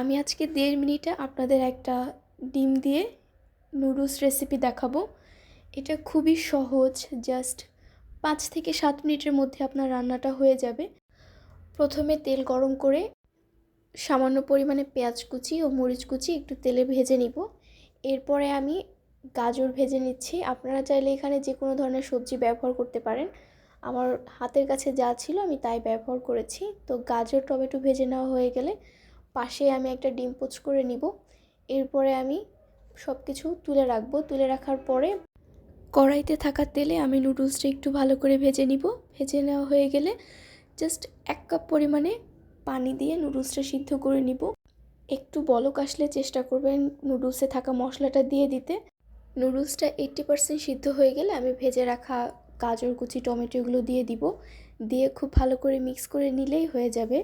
আমি আজকে দেড় মিনিটে আপনাদের একটা ডিম দিয়ে নুডলস রেসিপি দেখাবো। এটা খুবই সহজ জাস্ট পাঁচ থেকে সাত মিনিটের মধ্যে আপনার রান্নাটা হয়ে যাবে। প্রথমে তেল গরম করে সামান্য পরিমাণে পেঁয়াজ কুচি ও মরিচ কুচি একটু তেলে ভেজে নিব। এরপরে আমি গাজর ভেজে নিচ্ছি। আপনারা চাইলে এখানে যে কোনো ধরনের সবজি ব্যবহার করতে পারেন। আমার হাতের কাছে যা ছিল আমি তাই ব্যবহার করেছি। তো গাজর, টমেটো ভেজে নেওয়া হয়ে গেলে পাশে আমি একটা ডিম পোচ করে নিব। এরপরে আমি সব কিছু তুলে রাখব। তুলে রাখার পরে কড়াইতে থাকা তেলে আমি নুডলসটা একটু ভালো করে ভেজে নিব। ভেজে নেওয়া হয়ে গেলে জাস্ট এক কাপ পরিমাণে পানি দিয়ে নুডলসটা সিদ্ধ করে নিব। একটু বলক আসলে চেষ্টা করবেন নুডলসে থাকা মশলাটা দিয়ে দিতে। নুডলসটা এইট্টি পারসেন্ট সিদ্ধ হয়ে গেলে আমি ভেজে রাখা গাজর, কুচি, টমেটো এগুলো দিয়ে দিব। দিয়ে খুব ভালো করে মিক্স করে নিলেই হয়ে যাবে।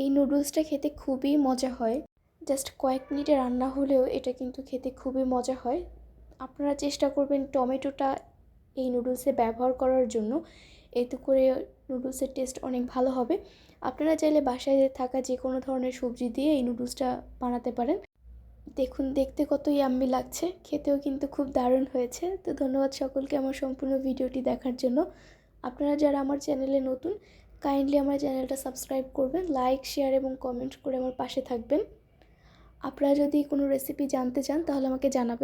এই নুডলসটা খেতে খুবই মজা হয়। জাস্ট কয়েক মিনিটে রান্না হলেও এটা কিন্তু খেতে খুবই মজা হয়। আপনারা চেষ্টা করবেন টমেটোটা এই নুডলসে ব্যবহার করার জন্য। এতে করে নুডলসের টেস্ট অনেক ভালো হবে। আপনারা চাইলে বাসায় থাকা যে কোনো ধরনের সবজি দিয়ে এই নুডলসটা বানাতে পারেন। দেখুন, দেখতে কত ইয়াম্মি লাগছে। খেতেও কিন্তু খুব দারুণ হয়েছে। তো ধন্যবাদ সকলকে আমার সম্পূর্ণ ভিডিওটি দেখার জন্য। আপনারা যারা আমার চ্যানেলে নতুন কাইন্ডলি আমার চ্যানেলটা সাবস্ক্রাইব করবেন লাইক শেয়ার এবং কমেন্ট করে আমার পাশে থাকবেন। আপনারা যদি কোনো রেসিপি জানতে চান, তাহলে আমাকে জানাবেন।